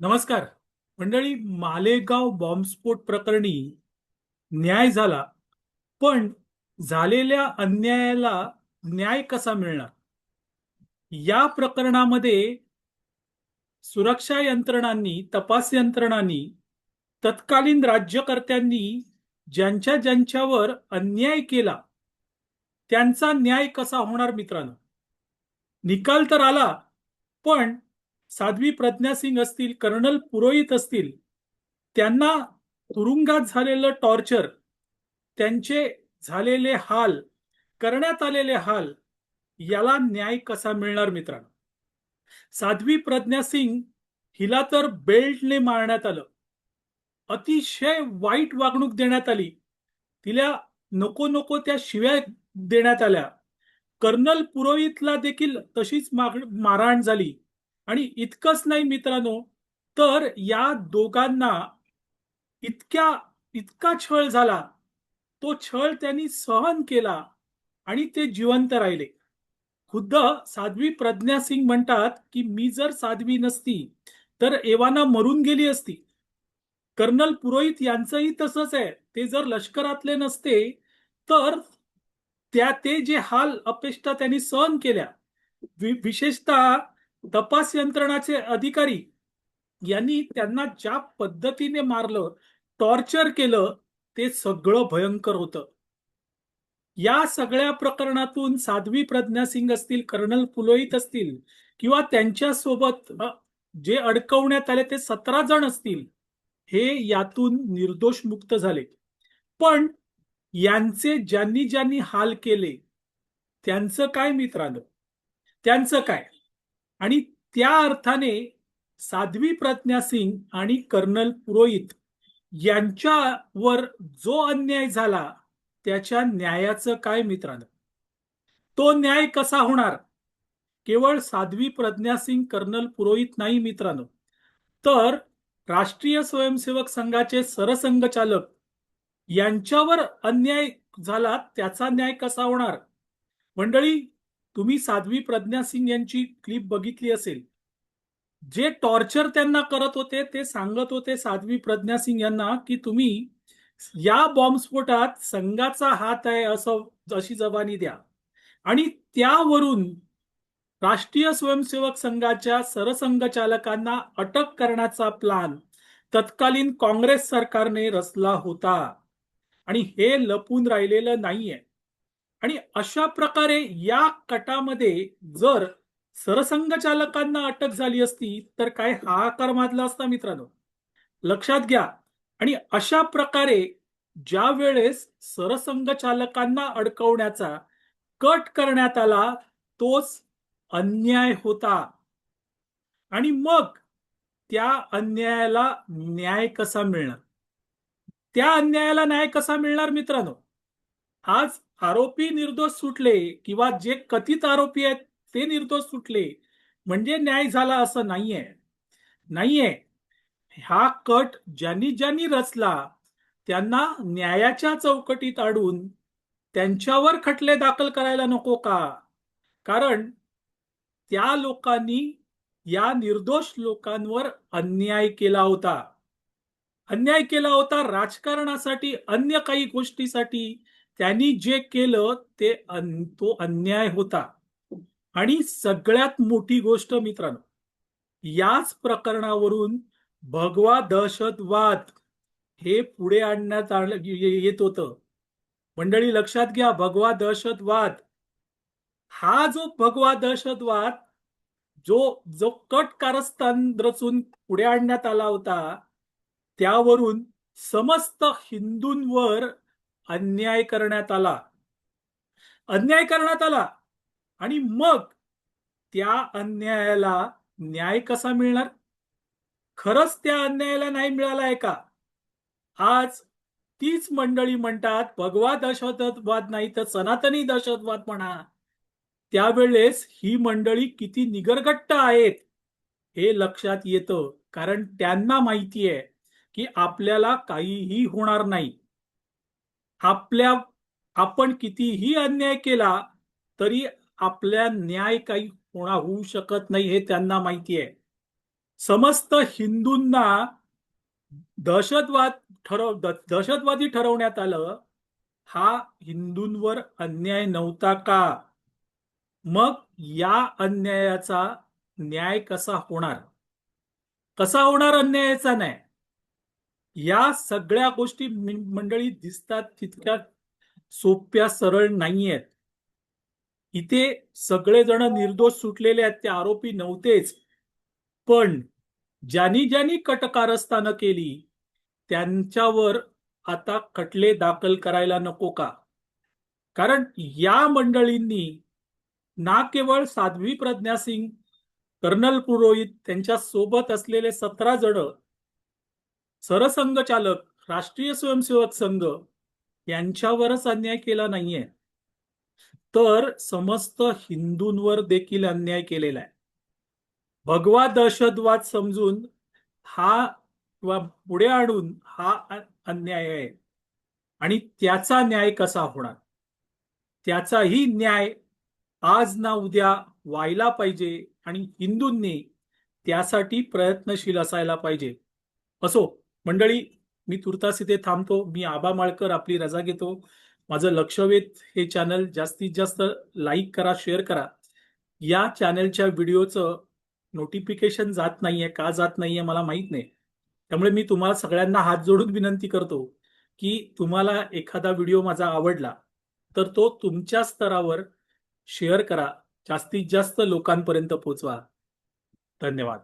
नमस्कार. मंडळी मालेगाव बॉम्बस्फोट प्रकरणी न्याय झाला पण झालेल्या अन्यायाला न्याय कसा मिळणार? या प्रकरणामध्ये सुरक्षा यंत्रणांनी तपास यंत्रणांनी तत्कालीन राज्यकर्त्यांनी ज्यांच्या ज्यांच्यावर अन्याय केला त्यांचा न्याय कसा होणार मित्रांनो? निकाल तर आला पण साध्वी प्रज्ञा सिंग असतील कर्नल पुरोहित असतील त्यांना तुरुंगात झालेलं टॉर्चर त्यांचे झालेले हाल करण्यात आलेले हाल याला न्याय कसा मिळणार मित्रांनो? साध्वी प्रज्ञा सिंग हिला तर बेल्टने मारण्यात आलं. अतिशय वाईट वागणूक देण्यात आली. तिला नको नको त्या शिव्या देण्यात आल्या. कर्नल पुरोहितला देखील तशीच माग- मारहाण झाली. आणि इतकंच नाही मित्रांनो तर या दोघांना इतक्या इतका छळ झाला. तो छळ त्यांनी सहन केला आणि ते जिवंत राहिले. खुद्द साध्वी प्रज्ञा सिंग म्हणतात की मी जर साध्वी नसती तर एवाना मरून गेली असती. कर्नल पुरोहित यांचंही तसंच आहे. ते जर लष्करातले नसते तर त्या ते जे हाल अपेष्टा त्यांनी सहन केल्या. विशेषतः तपास यंत्रणाचे अधिकारी यांनी त्यांना ज्या पद्धतीने मारलं टॉर्चर केलं ते सगळं भयंकर होतं. या सगळ्या प्रकरणातून साध्वी प्रज्ञा सिंग असतील कर्नल पुलोहित असतील किंवा त्यांच्यासोबत जे अडकवण्यात आले ते सतरा जण असतील हे यातून निर्दोष मुक्त झाले. पण यांचे ज्यांनी ज्यांनी हाल केले त्यांचं काय मित्रांनो? त्यांचं काय? आणि त्या अर्थाने साध्वी प्रज्ञा सिंग आणि कर्नल पुरोहित यांच्यावर जो अन्याय झाला त्याच्या न्यायाचं काय मित्रांनो? तो न्याय कसा होणार? केवळ साध्वी प्रज्ञा सिंग कर्नल पुरोहित नाही मित्रांनो. तर राष्ट्रीय स्वयंसेवक संघाचे सरसंघचालक यांच्यावर अन्याय झाला त्याचा न्याय कसा होणार? मंडळी तुम्ही साध्वी प्रज्ञा सिंग यांची क्लिप बघितली असेल. जे टॉर्चर त्यांना करत होते ते सांगत होते साध्वी प्रज्ञा सिंग यांना की तुम्ही या बॉम्बस्फोटात संघाचा हात आहे असं अशी जबानी द्या. आणि त्यावरून राष्ट्रीय स्वयंसेवक संघाच्या सरसंघचालकांना अटक करण्याचा प्लान तत्कालीन काँग्रेस सरकारने रचला होता. आणि हे लपून राहिलेलं नाहीये. आणि अशा प्रकारे या कटामध्ये जर सरसंघचालकांना अटक झाली असती तर काय हाहाकार माजला असता मित्रांनो? लक्षात घ्या. आणि अशा प्रकारे ज्या वेळेस सरसंघचालकांना अडकवण्याचा कट करण्यात आला तोच अन्याय होता. आणि मग त्या अन्यायाला न्याय कसा मिळणार? त्या अन्यायाला न्याय कसा मिळणार मित्रांनो? आज आरोपी निर्दोष सुटले किंवा जे कथित आरोपी आहेत ते निर्दोष सुटले म्हणजे न्याय झाला असं नाहीये. नाहीये. हा कट ज्यांनी ज्यांनी रचला त्यांना न्यायाच्या चौकटीत आणून त्यांच्यावर खटले दाखल करायला नको का? कारण त्या लोकांनी या निर्दोष लोकांवर अन्याय केला होता. अन्याय केला होता राजकारणासाठी अन्य काही गोष्टीसाठी त्यांनी जे केलं ते अन- तो अन्याय होता. आणि सगळ्यात मोठी गोष्ट मित्रांनो याच प्रकरणावरून भगवा दहशतवाद हे पुढे आणण्यात येत होतं. मंडळी लक्षात घ्या भगवा दहशतवाद हा जो भगवा दहशतवाद जो जो कट कारस्थान रचून पुढे आणण्यात आला होता त्यावरून समस्त हिंदूंवर अन्याय करण्यात आला. अन्याय करण्यात आला. आणि मग त्या अन्यायाला न्याय कसा मिळणार? खरंच त्या अन्यायाला नाही मिळाला आहे का? आज तीच मंडळी म्हणतात भगवा दहशतवाद नाही तर सनातनी दहशतवाद म्हणा. त्यावेळेस ही मंडळी किती निगरगट्ट आहेत हे लक्षात येतं. कारण त्यांना माहिती आहे की आपल्याला काहीही होणार नाही. आपल्या आपण कितीही अन्याय केला तरी आपल्या न्याय काही होणार होऊ शकत नाही हे त्यांना माहिती आहे. समस्त हिंदूंना दहशतवाद ठरव दहशतवादी ठरवण्यात आलं हा हिंदूंवर अन्याय नव्हता का? मग या अन्यायाचा न्याय कसा होणार? कसा होणार अन्यायाचा न्याय? या सगळ्या गोष्टी मंडळी दिसतात तितक्या सोप्या सरळ नाहीयेत. इथे सगळेजण निर्दोष सुटलेले आहेत ते आरोपी नव्हतेच. पण ज्यांनी ज्यांनी कटकारस्थानं केली त्यांच्यावर आता खटले दाखल करायला नको का? कारण या मंडळींनी ना केवळ साध्वी प्रज्ञा सिंग कर्नल पुरोहित त्यांच्यासोबत असलेले सतरा जण सरसंघचालक राष्ट्रीय स्वयंसेवक संघ यांच्यावरच अन्याय केला नाहीये. तर समस्त हिंदूंवर देखील अन्याय केलेला आहे. भगवा दहशतवाद समजून हा किंवा पुढे आणून हा अन्याय आहे. आणि त्याचा न्याय कसा होणार? त्याचाही न्याय आज ना उद्या व्हायला पाहिजे आणि हिंदूंनी त्यासाठी प्रयत्नशील असायला पाहिजे. असो मंडळी मी तुर्तास इथे थांबतो. मी आबा माळकर आपली रजा घेतो. माझं लक्षवेध हे चॅनल जास्तीत जास्त लाईक करा शेअर करा. या चॅनलच्या व्हिडिओचं नोटिफिकेशन जात नाहीये का जात नाहीये मला माहीत नाही. त्यामुळे मी तुम्हाला सगळ्यांना हात जोडून विनंती करतो की तुम्हाला एखादा व्हिडिओ माझा आवडला तर तो तुमच्या स्तरावर शेअर करा. जास्तीत जास्त लोकांपर्यंत पोहोचवा धन्यवाद.